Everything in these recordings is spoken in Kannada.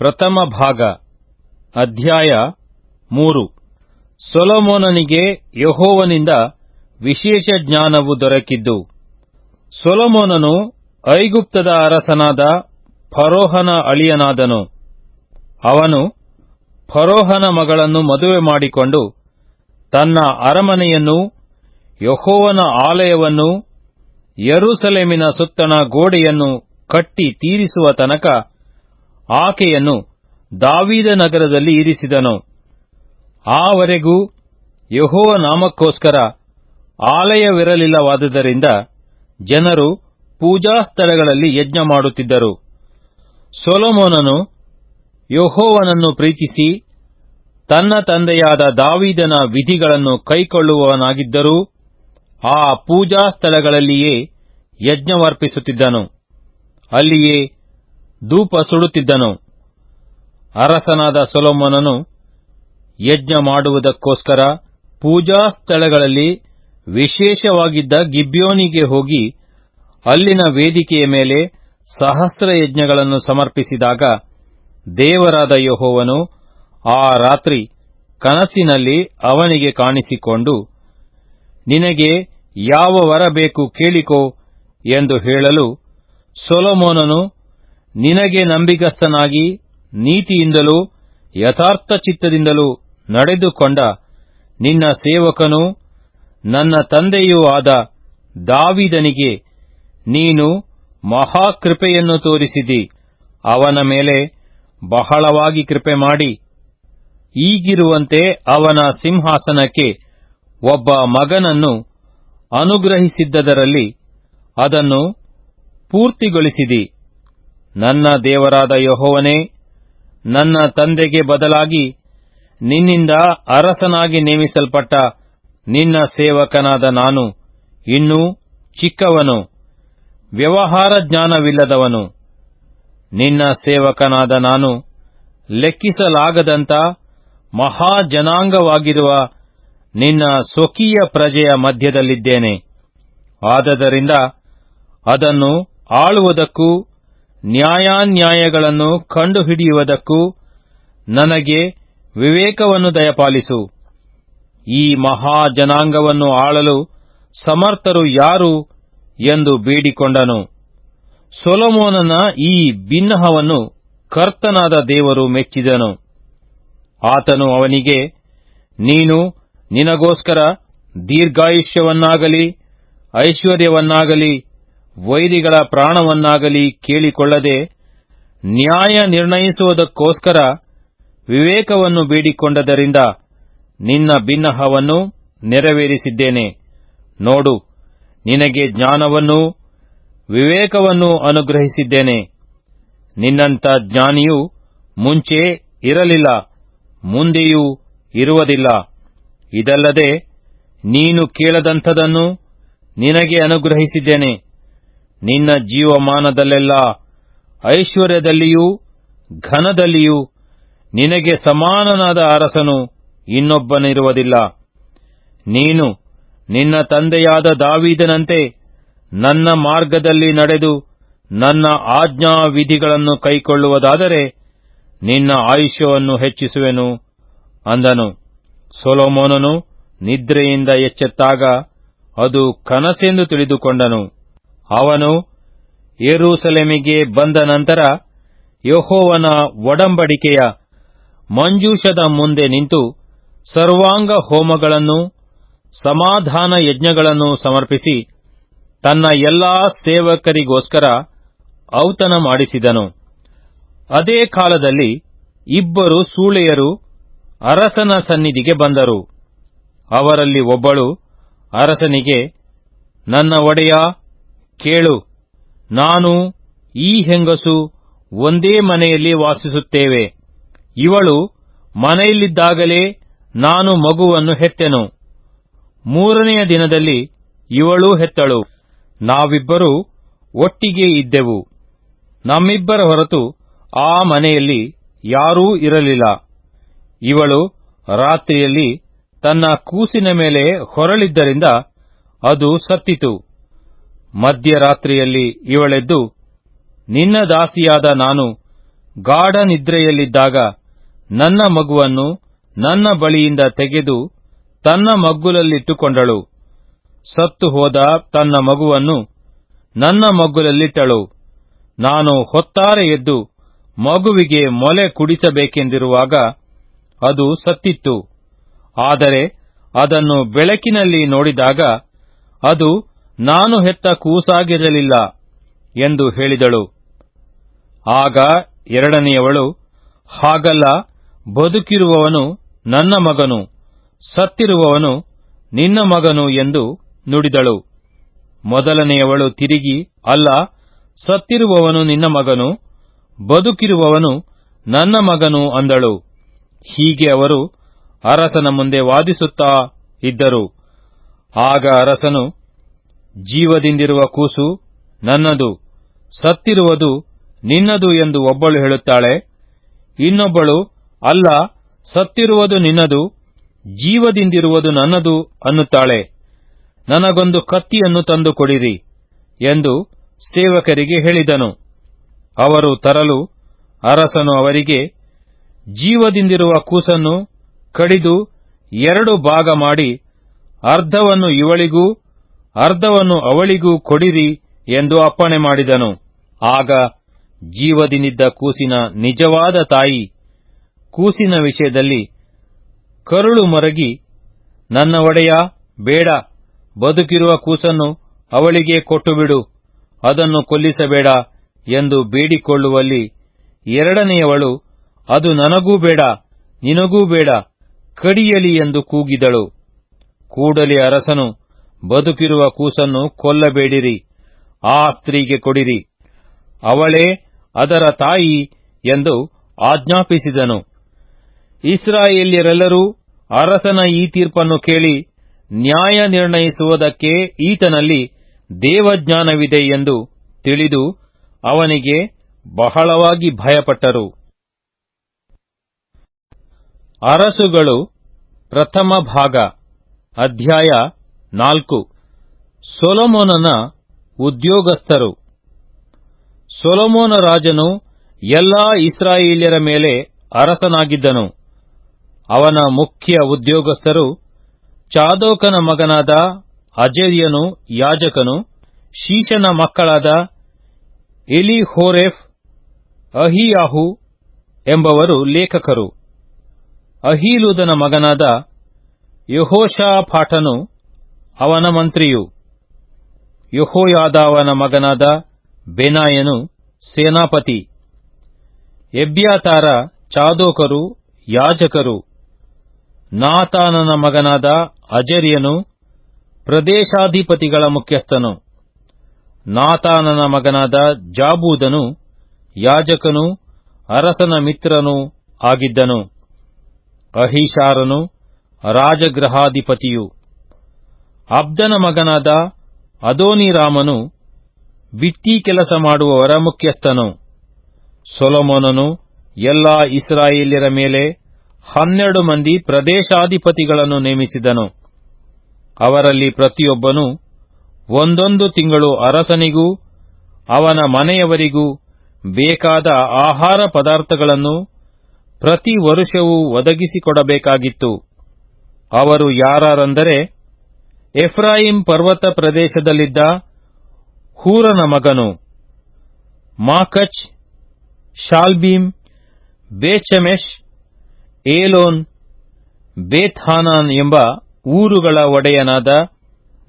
ಪ್ರಥಮ ಭಾಗ, ಅಧ್ಯಾಯ ಮೂರು. ಸೊಲೊಮೋನನಿಗೆ ಯಹೋವನಿಂದ ವಿಶೇಷ ಜ್ಞಾನವು ದೊರಕಿದ್ದು. ಸೊಲೊಮೋನನು ಐಗುಪ್ತದ ಅರಸನಾದ ಫರೋಹನ ಅಳಿಯನಾದನು. ಅವನು ಫರೋಹನ ಮಗಳನ್ನು ಮದುವೆ ಮಾಡಿಕೊಂಡು ತನ್ನ ಅರಮನೆಯನ್ನು, ಯಹೋವನ ಆಲಯವನ್ನು, ಯರುಸಲೇಮಿನ ಸುತ್ತಣ ಗೋಡೆಯನ್ನು ಕಟ್ಟಿ ತೀರಿಸುವ ತನಕ ಆಕೆಯನ್ನು ದಾವೀದ ನಗರದಲ್ಲಿ ಇರಿಸಿದನು. ಆವರೆಗೂ ಯಹೋವ ನಾಮಕ್ಕೋಸ್ಕರ ಆಲಯವಿರಲಿಲ್ಲವಾದುದರಿಂದ ಜನರು ಪೂಜಾ ಸ್ಥಳಗಳಲ್ಲಿ ಯಜ್ಞ ಮಾಡುತ್ತಿದ್ದರು. ಸೊಲೊಮೋನನು ಯಹೋವನನ್ನು ಪ್ರೀತಿಸಿ ತನ್ನ ತಂದೆಯಾದ ದಾವೀದನ ವಿಧಿಗಳನ್ನು ಕೈಕೊಳ್ಳುವವನಾಗಿದ್ದರೂ ಆ ಪೂಜಾ ಸ್ಥಳಗಳಲ್ಲಿಯೇ ಯಜ್ಞವರ್ಪಿಸುತ್ತಿದ್ದನು. ಅಲ್ಲಿಯೇ ಧೂಪ ಸುಡುತ್ತಿದ್ದನು. ಅರಸನಾದ ಸೊಲೊಮೋನನು ಯಜ್ಞ ಮಾಡುವುದಕ್ಕೋಸ್ಕರ ಪೂಜಾ ಸ್ಥಳಗಳಲ್ಲಿ ವಿಶೇಷವಾಗಿದ್ದ ಗಿಬ್ಯೋನಿಗೆ ಹೋಗಿ ಅಲ್ಲಿನ ವೇದಿಕೆಯ ಮೇಲೆ ಸಹಸ್ರ ಯಜ್ಞಗಳನ್ನು ಸಮರ್ಪಿಸಿದಾಗ ದೇವರಾದ ಯಹೋವನು ಆ ರಾತ್ರಿ ಕನಸಿನಲ್ಲಿ ಅವನಿಗೆ ಕಾಣಿಸಿಕೊಂಡು, ನಿನಗೆ ಯಾವ ವರ ಬೇಕು ಕೇಳಿಕೋ ಎಂದು ಹೇಳಲು ಸೊಲೊಮೋನನು ನಿನಗೆ ನಂಬಿಗಸ್ತನಾಗಿ ನೀತಿಯಿಂದಲೂ ಯಥಾರ್ಥ ಚಿತ್ತದಿಂದಲೂ ನಡೆದುಕೊಂಡ ನಿನ್ನ ಸೇವಕನು ನನ್ನ ತಂದೆಯೂ ಆದ ದಾವಿದನಿಗೆ ನೀನು ಮಹಾಕೃಪೆಯನ್ನು ತೋರಿಸಿದಿ. ಅವನ ಮೇಲೆ ಬಹಳವಾಗಿ ಕೃಪೆ ಮಾಡಿ. ಈಗಿರುವಂತೆ ಅವನ ಸಿಂಹಾಸನಕ್ಕೆ ಒಬ್ಬ ಮಗನನ್ನು ಅನುಗ್ರಹಿಸಿದ್ದದರಲ್ಲಿ ಅದನ್ನು ಪೂರ್ತಿಗೊಳಿಸಿದಿ. ನನ್ನ ದೇವರಾದ ಯಹೋವನೇ, ನನ್ನ ತಂದೆಗೆ ಬದಲಾಗಿ ನಿನ್ನಿಂದ ಅರಸನಾಗಿ ನೇಮಿಸಲ್ಪಟ್ಟ ನಿನ್ನ ಸೇವಕನಾದ ನಾನು ಇನ್ನೂ ಚಿಕ್ಕವನು, ವ್ಯವಹಾರ ಜ್ಞಾನವಿಲ್ಲದವನು. ನಿನ್ನ ಸೇವಕನಾದ ನಾನು ಲೆಕ್ಕಿಸಲಾಗದಂತ ಮಹಾಜನಾಂಗವಾಗಿರುವ ನಿನ್ನ ಸ್ವಕೀಯ ಪ್ರಜೆಯ ಮಧ್ಯದಲ್ಲಿದ್ದೇನೆ. ಆದದರಿಂದ ಅದನ್ನು ಆಳುವುದಕ್ಕೂ ನ್ಯಾಯಾನ್ಯಾಯಗಳನ್ನು ಕಂಡುಹಿಡಿಯುವುದಕ್ಕೂ ನನಗೆ ವಿವೇಕವನ್ನು ದಯಪಾಲಿಸು. ಈ ಮಹಾಜನಾಂಗವನ್ನು ಆಳಲು ಸಮರ್ಥರು ಯಾರು ಎಂದು ಬೇಡಿಕೊಂಡನು. ಸೊಲೊಮೋನನ ಈ ಬಿನ್ನಹವನ್ನು ಕರ್ತನಾದ ದೇವರು ಮೆಚ್ಚಿದನು. ಆತನು ಅವನಿಗೆ, ನೀನು ನಿನಗೋಸ್ಕರ ದೀರ್ಘಾಯುಷ್ಯವನ್ನಾಗಲಿ, ಐಶ್ವರ್ಯವನ್ನಾಗಲಿ ವೈರಿಗಳ ಪ್ರಾಣವನ್ನಾಗಲಿ ಕೇಳಿಕೊಳ್ಳದೆ ನ್ಯಾಯ ನಿರ್ಣಯಿಸುವುದಕ್ಕೋಸ್ಕರ ವಿವೇಕವನ್ನು ಬೇಡಿಕೊಂಡದರಿಂದ ನಿನ್ನ ಭಿನ್ನಹವನ್ನು ನೆರವೇರಿಸಿದ್ದೇನೆ. ನೋಡು, ನಿನಗೆ ಜ್ಞಾನವನ್ನು ವಿವೇಕವನ್ನು ಅನುಗ್ರಹಿಸಿದ್ದೇನೆ. ನಿನ್ನಂಥ ಜ್ಞಾನಿಯು ಮುಂಚೆ ಇರಲಿಲ್ಲ, ಮುಂದೆಯೂ ಇರುವುದಿಲ್ಲ. ಇದಲ್ಲದೆ ನೀನು ಕೇಳದಂಥದನ್ನು ನಿನಗೆ ಅನುಗ್ರಹಿಸಿದ್ದೇನೆ. ನಿನ್ನ ಜೀವಮಾನದಲ್ಲೆಲ್ಲ ಐಶ್ವರ್ಯದಲ್ಲಿಯೂ ಘನದಲ್ಲಿಯೂ ನಿನಗೆ ಸಮಾನನಾದ ಅರಸನು ಇನ್ನೊಬ್ಬನಿರುವುದಿಲ್ಲ. ನೀನು ನಿನ್ನ ತಂದೆಯಾದ ದಾವೀದನಂತೆ ನನ್ನ ಮಾರ್ಗದಲ್ಲಿ ನಡೆದು ನನ್ನ ಆಜ್ಞಾ ವಿಧಿಗಳನ್ನು ಕೈಕೊಳ್ಳುವುದಾದರೆ ನಿನ್ನ ಆಯುಷ್ಯವನ್ನು ಹೆಚ್ಚಿಸುವೆನು ಅಂದನು. ಸೊಲೋಮೋನನು ನಿದ್ರೆಯಿಂದ ಎಚ್ಚೆತ್ತಾಗ ಅದು ಕನಸೆಂದು ತಿಳಿದುಕೊಂಡನು. ಅವನು ಯೆರೂಸಲೇಮಿಗೆ ಬಂದ ನಂತರ ಯಹೋವನ ಒಡಂಬಡಿಕೆಯ ಮಂಜೂಷದ ಮುಂದೆ ನಿಂತು ಸರ್ವಾಂಗ ಹೋಮಗಳನ್ನು, ಸಮಾಧಾನ ಯಜ್ಞಗಳನ್ನು ಸಮರ್ಪಿಸಿ ತನ್ನ ಎಲ್ಲಾ ಸೇವಕರಿಗೋಸ್ಕರ ಔತಣ ಮಾಡಿಸಿದನು. ಅದೇ ಕಾಲದಲ್ಲಿ ಇಬ್ಬರು ಸೂಳೆಯರು ಅರಸನ ಸನ್ನಿಧಿಗೆ ಬಂದರು. ಅವರಲ್ಲಿ ಒಬ್ಬಳು ಅರಸನಿಗೆ, ನನ್ನ ಒಡೆಯ ಕೇಳು. ನಾನು ಈ ಹೆಂಗಸು ಒಂದೇ ಮನೆಯಲ್ಲಿ ವಾಸಿಸುತ್ತೇವೆ. ಇವಳು ಮನೆಯಲ್ಲಿದ್ದಾಗಲೇ ನಾನು ಮಗುವನ್ನು ಹೆತ್ತೆನು. ಮೂರನೆಯ ದಿನದಲ್ಲಿ ಇವಳೂ ಹೆತ್ತಳು. ನಾವಿಬ್ಬರು ಒಟ್ಟಿಗೆ ಇದ್ದೆವು. ನಮ್ಮಿಬ್ಬರ ಹೊರತು ಆ ಮನೆಯಲ್ಲಿ ಯಾರೂ ಇರಲಿಲ್ಲ. ಇವಳು ರಾತ್ರಿಯಲ್ಲಿ ತನ್ನ ಕೂಸಿನ ಮೇಲೆ ಹೊರಳಿದ್ದರಿಂದ ಅದು ಸತ್ತಿತು. ಮಧ್ಯರಾತ್ರಿಯಲ್ಲಿ ಇವಳೆದ್ದು, ನಿನ್ನ ದಾಸಿಯಾದ ನಾನು ಗಾಢ ನಿದ್ರೆಯಲ್ಲಿದ್ದಾಗ ನನ್ನ ಮಗುವನ್ನು ನನ್ನ ಬಳಿಯಿಂದ ತೆಗೆದು ತನ್ನ ಮಗ್ಗುಲಲ್ಲಿಟ್ಟುಕೊಂಡಳು. ಸತ್ತು ಹೋದ ತನ್ನ ಮಗುವನ್ನು ನನ್ನ ಮಗ್ಗುಲಲ್ಲಿಟ್ಟಳು. ನಾನು ಹೊತ್ತಾರೆ ಎದ್ದು ಮಗುವಿಗೆ ಮೊಲೆ ಕುಡಿಸಬೇಕೆಂದಿರುವಾಗ ಅದು ಸತ್ತಿತ್ತು. ಆದರೆ ಅದನ್ನು ಬೆಳಕಿನಲ್ಲಿ ನೋಡಿದಾಗ ಅದು ನಾನು ಹೆತ್ತ ಕೂಸಾಗಿರಲಿಲ್ಲ ಎಂದು ಹೇಳಿದಳು. ಆಗ ಎರಡನೆಯವಳು, ಹಾಗಲ್ಲ, ಬದುಕಿರುವವನು ನನ್ನ ಮಗನು, ಸತ್ತಿರುವವನು ನಿನ್ನ ಮಗನು ಎಂದು ನುಡಿದಳು. ಮೊದಲನೆಯವಳು ತಿರುಗಿ, ಅಲ್ಲ, ಸತ್ತಿರುವವನು ನಿನ್ನ ಮಗನು, ಬದುಕಿರುವವನು ನನ್ನ ಮಗನು ಅಂದಳು. ಹೀಗೆ ಅವರು ಅರಸನ ಮುಂದೆ ವಾದಿಸುತ್ತಾ ಇದ್ದರು. ಆಗ ಅರಸನು ಜೀವದಿಂದಿರುವ ಕೂಸು ನನ್ನದು, ಸತ್ತಿರುವುದು ನಿನ್ನದು ಎಂದು ಒಬ್ಬಳು ಹೇಳುತ್ತಾಳೆ. ಇನ್ನೊಬ್ಬಳು, ಅಲ್ಲ, ಸತ್ತಿರುವುದು ನಿನ್ನದು, ಜೀವದಿಂದಿರುವುದು ನನ್ನದು ಅನ್ನುತ್ತಾಳೆ. ನನಗೊಂದು ಕತ್ತಿಯನ್ನು ತಂದು ಕೊಡಿರಿ ಎಂದು ಸೇವಕರಿಗೆ ಹೇಳಿದನು. ಅವರು ತರಲು ಅರಸನು ಅವರಿಗೆ, ಜೀವದಿಂದಿರುವ ಕೂಸನ್ನು ಕಡಿದು ಎರಡು ಭಾಗ ಮಾಡಿ, ಅರ್ಧವನ್ನು ಇವಳಿಗೂ ಅರ್ಧವನ್ನು ಅವಳಿಗೂ ಕೊಡಿರಿ ಎಂದು ಅಪ್ಪಣೆ ಮಾಡಿದನು. ಆಗ ಜೀವದಿನಿದ್ದ ಕೂಸಿನ ನಿಜವಾದ ತಾಯಿ ಕೂಸಿನ ವಿಷಯದಲ್ಲಿ ಕರುಳು ಮರಗಿ, ನನ್ನ ಒಡೆಯ, ಬೇಡ, ಬದುಕಿರುವ ಕೂಸನ್ನು ಅವಳಿಗೆ ಕೊಟ್ಟುಬಿಡು, ಅದನ್ನು ಕೊಲ್ಲಿಸಬೇಡ ಎಂದು ಬೇಡಿಕೊಳ್ಳುವಲ್ಲಿ ಎರಡನೆಯವಳು, ಅದು ನನಗೂ ಬೇಡ, ನಿನಗೂ ಬೇಡ, ಕಡಿಯಲಿ ಎಂದು ಕೂಗಿದಳು. ಕೂಡಲೇ ಅರಸನು ಬದುಕಿರುವ ಕೂಸನ್ನು ಕೊಲ್ಲಬೇಡಿರಿ, ಆ ಸ್ತ್ರೀಗೆ ಕೊಡಿರಿ. ಅವಳೇ ಅದರ ತಾಯಿ ಎಂದು ಆಜ್ಞಾಪಿಸಿದನು. ಇಸ್ರಾಯೇಲ್ಯರೆಲ್ಲರೂ ಅರಸನ ಈ ತೀರ್ಪನ್ನು ಕೇಳಿ ನ್ಯಾಯ ನಿರ್ಣಯಿಸುವುದಕ್ಕೆ ಈತನಲ್ಲಿ ದೇವಜ್ಞಾನವಿದೆ ಎಂದು ತಿಳಿದು ಅವನಿಗೆ ಬಹಳವಾಗಿ ಭಯಪಟ್ಟರು. ಅರಸುಗಳು ಪ್ರಥಮ ಭಾಗ, ಅಧ್ಯಾಯ ನಾಲ್ಕು. ಸೊಲೊಮೋನನ ಉದ್ಯೋಗಸ್ಥರು. ಸೊಲೊಮೋನ ರಾಜನು ಎಲ್ಲಾ ಇಸ್ರಾಯೇಲ್ಯರ ಮೇಲೆ ಅರಸನಾಗಿದ್ದನು. ಅವನ ಮುಖ್ಯ ಉದ್ಯೋಗಸ್ಥರು ಚಾದೋಕನ ಮಗನಾದ ಅಜೇರಿಯನು ಯಾಜಕನು ಶೀಶನ ಮಕ್ಕಳಾದ ಎಲಿಹೋರೆಫ್, ಅಹಿಯಾಹು ಎಂಬವರು ಲೇಖಕರು. ಅಹೀಲುದನ ಮಗನಾದ ಯಹೋಷಾಫಾಟನು ಅವನ ಮಂತ್ರಿಯು ಯಹೋಯಾದಾವನ ಮಗನಾದ ಬೆನಾಯನು ಸೇನಾಪತಿ. ಎಬ್ಯಾತಾರ ಚಾದೋಕರು ಯಾಜಕರು. ನಾತಾನನ ಮಗನಾದ ಅಜರಿಯನು ಪ್ರದೇಶಾಧಿಪತಿಗಳ ಮುಖ್ಯಸ್ಥನು. ನಾತಾನನ ಮಗನಾದ ಜಾಬೂದನು ಯಾಜಕನು ಅರಸನ ಮಿತ್ರನೂ ಆಗಿದ್ದನು. ಅಹಿಷಾರನು ರಾಜಗೃಹಾಧಿಪತಿಯು. ಅಬ್ದನ ಮಗನಾದ ಅದೋನಿರಾಮನು ಬಿತ್ತಿ ಕೆಲಸ ಮಾಡುವವರ ಮುಖ್ಯಸ್ಥನು. ಸೊಲೊಮೋನನು ಎಲ್ಲಾ ಇಸ್ರಾಯೇಲ್ಯರ ಮೇಲೆ ಹನ್ನೆರಡು ಮಂದಿ ಪ್ರದೇಶಾಧಿಪತಿಗಳನ್ನು ನೇಮಿಸಿದನು. ಅವರಲ್ಲಿ ಪ್ರತಿಯೊಬ್ಬನು ಒಂದೊಂದು ತಿಂಗಳು ಅರಸನಿಗೂ ಅವನ ಮನೆಯವರಿಗೂ ಬೇಕಾದ ಆಹಾರ ಪದಾರ್ಥಗಳನ್ನು ಪ್ರತಿ ವರುಷವೂ ಒದಗಿಸಿಕೊಡಬೇಕಾಗಿತ್ತು. ಅವರು ಯಾರೆಂದರೆ ಎಫ್ರಾಯಿಂ ಪರ್ವತ ಪ್ರದೇಶದಲ್ಲಿದ್ದ ಹೂರನ ಮಗನು ಮಾಕಚ್, ಶಾಲ್ಬೀಮ್ ಬೇಚಮೆಶ್ ಏಲೋನ್ ಬೇಥಾನಾನ್ ಎಂಬ ಊರುಗಳ ಒಡೆಯನಾದ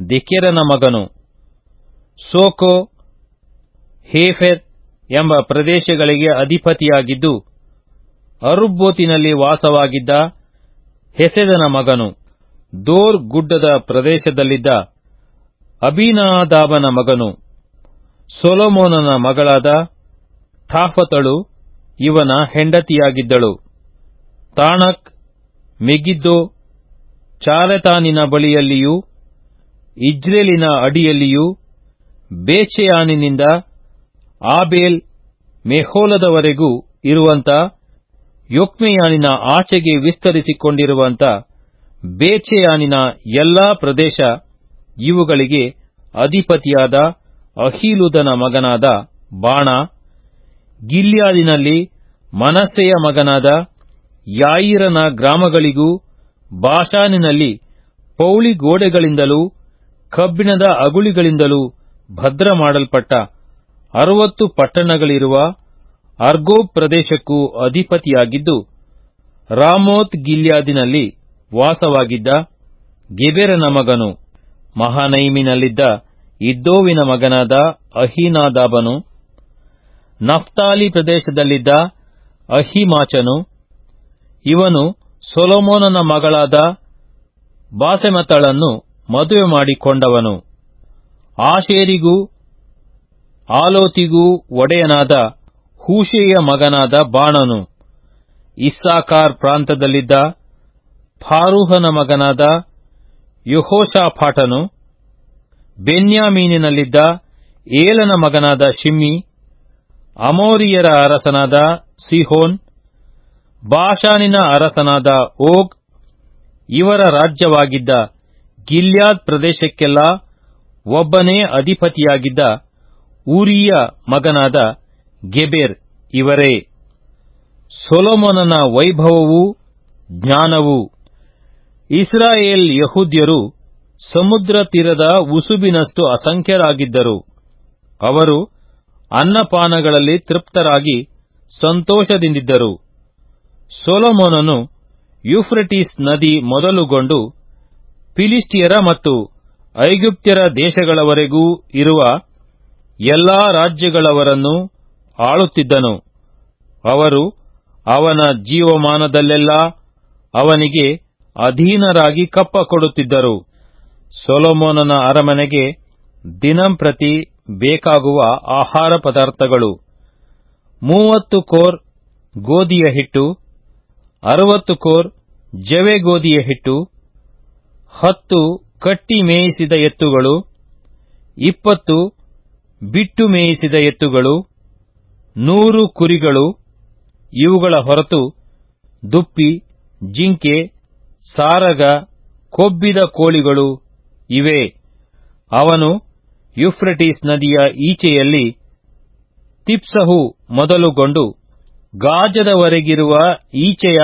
ದಿಕೆರನ ಮಗನು. ಸೋಕೋ ಹೇಫೆತ್ ಎಂಬ ಪ್ರದೇಶಗಳಿಗೆ ಅಧಿಪತಿಯಾಗಿದ್ದು ಅರುಬ್ಬೋತಿನಲ್ಲಿ ವಾಸವಾಗಿದ್ದ ಹೆಸೆದನ ಮಗನು. ದೋರ್ ಗುಡ್ಡದ ಪ್ರದೇಶದಲ್ಲಿದ್ದ ಅಬೀನಾದಾಬನ ಮಗನು, ಸೊಲೊಮೋನನ ಮಗಳಾದ ಠಾಫತಳು ಇವನ ಹೆಂಡತಿಯಾಗಿದ್ದಳು. ತಾಣಕ್, ಮೆಗಿದ್ದೋ ಚಾರೆತಾನಿನ ಬಳಿಯಲ್ಲಿಯೂ, ಇಜ್ರೇಲಿನ ಅಡಿಯಲ್ಲಿಯೂ ಬೇಚೆಯಾನಿನಿಂದ ಆಬೇಲ್ ಮೆಹೋಲದವರೆಗೂ ಇರುವಂತ ಯೊಕ್ಮೆಯಾನಿನ ಆಚೆಗೆ ವಿಸ್ತರಿಸಿಕೊಂಡಿರುವಂತ ಬೇಚೆಯಾನಿನ ಎಲ್ಲಾ ಪ್ರದೇಶ ಇವುಗಳಿಗೆ ಅಧಿಪತಿಯಾದ ಅಹೀಲುದನ ಮಗನಾದ ಬಾಣ, ಗಿಲ್ಯಾದಿನಲ್ಲಿ ಮನಸ್ಸೆಯ ಮಗನಾದ ಯಾಯಿರನ ಗ್ರಾಮಗಳಿಗೂ ಬಾಷಾನಿನಲ್ಲಿ ಪೌಳಿಗೋಡೆಗಳಿಂದಲೂ ಕಬ್ಬಿಣದ ಅಗುಳಿಗಳಿಂದಲೂ ಭದ್ರ ಮಾಡಲ್ಪಟ್ಟ ಅರವತ್ತು ಪಟ್ಟಣಗಳಿರುವ ಅರ್ಗೋಬ್ ಪ್ರದೇಶಕ್ಕೂ ಅಧಿಪತಿಯಾಗಿದ್ದು ರಾಮೋತ್ ಗಿಲ್ಯಾದಿನಲ್ಲಿ ವಾಸವಾಗಿದ್ದ ಗೆಬೆರನ ಮಗನು, ಮಹಾನೈಮಿನಲ್ಲಿದ್ದ ಇದ್ದೋವಿನ ಮಗನಾದ ಅಹಿನಾದಾಬನು, ನಫ್ತಾಲಿ ಪ್ರದೇಶದಲ್ಲಿದ್ದ ಅಹಿಮಾಚನು, ಇವನು ಸೊಲೊಮೋನನ ಮಗಳಾದ ಬಾಸೆಮತಳನ್ನು ಮದುವೆ ಮಾಡಿಕೊಂಡವನು. ಆಶೇರಿಗೂ ಆಲೋತಿಗೂ ಒಡೆಯನಾದ ಹೂಷೆಯ ಮಗನಾದ ಬಾಣನು. ಇಸ್ಸಾಕಾರ್ ಪ್ರಾಂತದಲ್ಲಿದ್ದ ಫಾರೂಹನ ಮಗನಾದ ಯಹೋಷಾಫಾಟನು ಬೆನ್ಯಾಮೀನಿನಲ್ಲಿದ್ದ ಏಲನ ಮಗನಾದ ಶಿಮ್ಮಿ, ಅಮೋರಿಯರ ಅರಸನಾದ ಸಿಹೋನ್, ಬಾಷಾನಿನ ಅರಸನಾದ ಓಗ್, ಇವರ ರಾಜ್ಯವಾಗಿದ್ದ ಗಿಲ್ಯಾದ್ ಪ್ರದೇಶಕ್ಕೆಲ್ಲ ಒಬ್ಬನೇ ಅಧಿಪತಿಯಾಗಿದ್ದ ಊರಿಯ ಮಗನಾದ ಗೆಬೆರ್ ಇವರೇ. ಸೊಲೊಮೋನನ ವೈಭವವೂ ಜ್ಞಾನವೂ ಇಸ್ರಾಯೇಲ್ ಯಹೂದ್ಯರು ಸಮುದ್ರ ತೀರದ ಉಸುಬಿನಷ್ಟು ಅಸಂಖ್ಯರಾಗಿದ್ದರು. ಅವರು ಅನ್ನಪಾನಗಳಲ್ಲಿ ತೃಪ್ತರಾಗಿ ಸಂತೋಷದಿಂದಿದ್ದರು. ಸೊಲೊಮೋನನು ಯುಫ್ರೆಟಿಸ್ ನದಿ ಮೊದಲುಗೊಂಡು ಫಿಲಿಸ್ಟಿಯರ ಮತ್ತು ಐಗುಪ್ತ್ಯರ ದೇಶಗಳವರೆಗೂ ಇರುವ ಎಲ್ಲಾ ರಾಜ್ಯಗಳವರನ್ನು ಆಳುತ್ತಿದ್ದನು. ಅವರು ಅವನ ಜೀವಮಾನದಲ್ಲೆಲ್ಲ ಅವನಿಗೆ ಅಧೀನರಾಗಿ ಕಪ್ಪ ಕೊಡುತ್ತಿದ್ದರು. ಸೊಲೊಮೋನನ ಅರಮನೆಗೆ ದಿನಂಪ್ರತಿ ಬೇಕಾಗುವ ಆಹಾರ ಪದಾರ್ಥಗಳು. ಮೂವತ್ತು ಕೋರ್ ಗೋಧಿಯ ಹಿಟ್ಟು, ಅರವತ್ತು ಕೋರ್ ಜವೆ ಗೋಧಿಯ ಹಿಟ್ಟು, ಹತ್ತು ಕಟ್ಟಿ ಮೇಯಿಸಿದ ಎತ್ತುಗಳು, ಇಪ್ಪತ್ತು ಬಿಟ್ಟು ಮೇಯಿಸಿದ ಎತ್ತುಗಳು, ನೂರು ಕುರಿಗಳು, ಇವುಗಳ ಹೊರತು ದುಪ್ಪಿ, ಜಿಂಕೆ ಸಾರಗ ಕೊಬ್ಬಿದ ಕೋಳಿಗಳು ಇವೆ. ಅವನು ಯುಫ್ರೆಟಿಸ್ ನದಿಯ ಈಚೆಯಲ್ಲಿ ತಿಪ್ಸಹು ಮೊದಲುಗೊಂಡು ಗಾಜದವರೆಗಿರುವ ಈಚೆಯ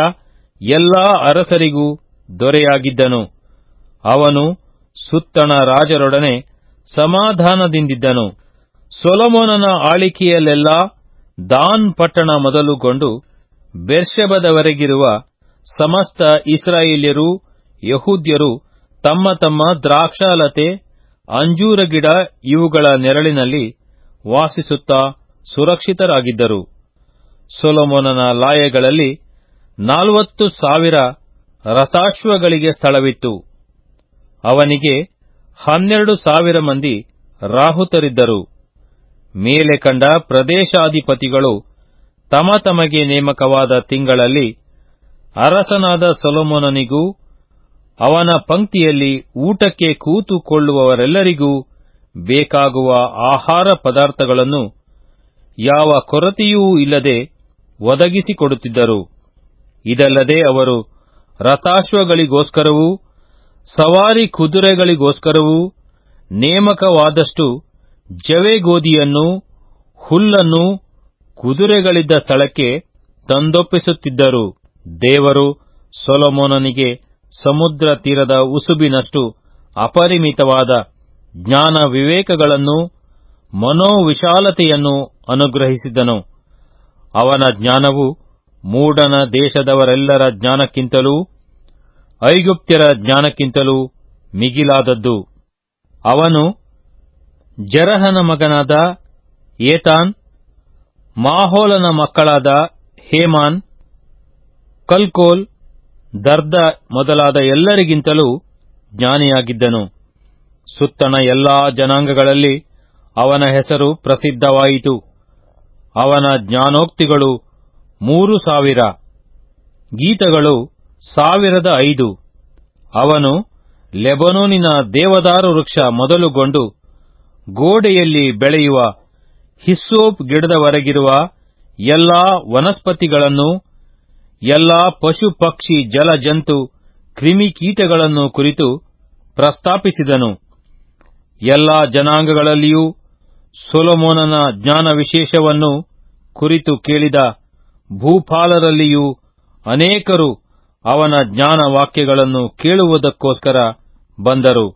ಎಲ್ಲಾ ಅರಸರಿಗೂ ದೊರೆಯಾಗಿದ್ದನು. ಅವನು ಸುತ್ತಣ ರಾಜರೊಡನೆ ಸಮಾಧಾನದಿಂದಿದ್ದನು. ಸೊಲಮೋನನ ಆಳಿಕೆಯಲ್ಲೆಲ್ಲಾ ದಾನ್ ಪಟ್ಟಣ ಮೊದಲುಗೊಂಡು ಬೆರ್ಷೆಬದವರೆಗಿರುವ ಸಮಸ್ತ ಇಸ್ರಾಯೇಲ್ಯರು, ಯಹೂದ್ಯರು ತಮ್ಮ ತಮ್ಮ ದ್ರಾಕ್ಷಾಲತೆ, ಅಂಜೂರ ಗಿಡ ಇವುಗಳ ನೆರಳಿನಲ್ಲಿ ವಾಸಿಸುತ್ತಾ ಸುರಕ್ಷಿತರಾಗಿದ್ದರು. ಸೊಲೊಮೋನನ ಲಾಯಗಳಲ್ಲಿ ನಾಲ್ವತ್ತು ಸಾವಿರ ರಥಾಶ್ವಗಳಿಗೆ ಸ್ಥಳವಿತ್ತು. ಅವನಿಗೆ ಹನ್ನೆರಡು ಸಾವಿರ ಮಂದಿ ರಾಹುತರಿದ್ದರು. ಮೇಲೆ ಕಂಡ ಪ್ರದೇಶಾಧಿಪತಿಗಳು ತಮ ತಮಗೆ ನೇಮಕವಾದ ತಿಂಗಳಲ್ಲಿ ಅರಸನಾದ ಸೊಲೊಮೋನನಿಗೂ, ಅವನ ಪಂಕ್ತಿಯಲ್ಲಿ ಊಟಕ್ಕೆ ಕೂತುಕೊಳ್ಳುವವರೆಲ್ಲರಿಗೂ ಬೇಕಾಗುವ ಆಹಾರ ಪದಾರ್ಥಗಳನ್ನು ಯಾವ ಕೊರತೆಯೂ ಇಲ್ಲದೆ ಒದಗಿಸಿಕೊಡುತ್ತಿದ್ದರು. ಇದಲ್ಲದೆ ಅವರು ರಥಾಶ್ವಗಳಿಗೋಸ್ಕರವೂ, ಸವಾರಿ ಕುದುರೆಗಳಿಗೋಸ್ಕರವೂ ನೇಮಕವಾದಷ್ಟು ಜವೆಗೋದಿಯನ್ನು, ಹುಲ್ಲನ್ನು ಕುದುರೆಗಳಿದ್ದ ಸ್ಥಳಕ್ಕೆ ತಂದೊಪ್ಪಿಸುತ್ತಿದ್ದರು. ದೇವರು ಸೊಲೊಮೋನನಿಗೆ ಸಮುದ್ರ ತೀರದ ಉಸುಬಿನಷ್ಟು ಅಪರಿಮಿತವಾದ ಜ್ಞಾನ ವಿವೇಕಗಳನ್ನು ಮನೋವಿಶಾಲತೆಯನ್ನು ಅನುಗ್ರಹಿಸಿದನು. ಅವನ ಜ್ಞಾನವು ಮೂಡನ ದೇಶದವರೆಲ್ಲರ ಜ್ಞಾನಕ್ಕಿಂತಲೂ, ಐಗುಪ್ತ್ಯರ ಜ್ಞಾನಕ್ಕಿಂತಲೂ ಮಿಗಿಲಾದದ್ದು. ಅವನು ಜರಹನ ಮಗನಾದ ಏತಾನ್, ಮಾಹೋಲನ ಮಕ್ಕಳಾದ ಹೇಮಾನ್ ಕಲ್ಕೋಲ್, ದರ್ದ ಮೊದಲಾದ ಎಲ್ಲರಿಗಿಂತಲೂ ಜ್ಞಾನಿಯಾಗಿದ್ದನು. ಸುತ್ತಣ ಎಲ್ಲಾ ಜನಾಂಗಗಳಲ್ಲಿ ಅವನ ಹೆಸರು ಪ್ರಸಿದ್ಧವಾಯಿತು. ಅವನ ಜ್ಞಾನೋಕ್ತಿಗಳು ಮೂರು ಸಾವಿರ. ಗೀತಗಳು ಸಾವಿರದ ಐದು. ಅವನು ಲೆಬನೋನಿನ ದೇವದಾರು ವೃಕ್ಷ ಮೊದಲುಗೊಂಡು ಗೋಡೆಯಲ್ಲಿ ಬೆಳೆಯುವ ಹಿಸ್ಸೋಪ್ ಗಿಡದವರೆಗಿರುವ ಎಲ್ಲಾ ವನಸ್ಪತಿಗಳನ್ನು ಎಲ್ಲಾ ಪಶು, ಪಕ್ಷಿ, ಜಲ, ಜಂತು ಕ್ರಿಮಿಕೀಟಗಳನ್ನು ಕುರಿತು ಪ್ರಸ್ತಾಪಿಸಿದನು. ಎಲ್ಲಾ ಜನಾಂಗಗಳಲ್ಲಿಯೂ ಸೊಲೊಮೋನನ ಜ್ಞಾನ ವಿಶೇಷವನ್ನು ಕುರಿತು ಕೇಳಿದ ಭೂಪಾಲರಲ್ಲಿಯೂ ಅನೇಕರು ಅವನ ಜ್ಞಾನ ವಾಕ್ಯಗಳನ್ನು ಕೇಳುವುದಕ್ಕೋಸ್ಕರ ಬಂದರು.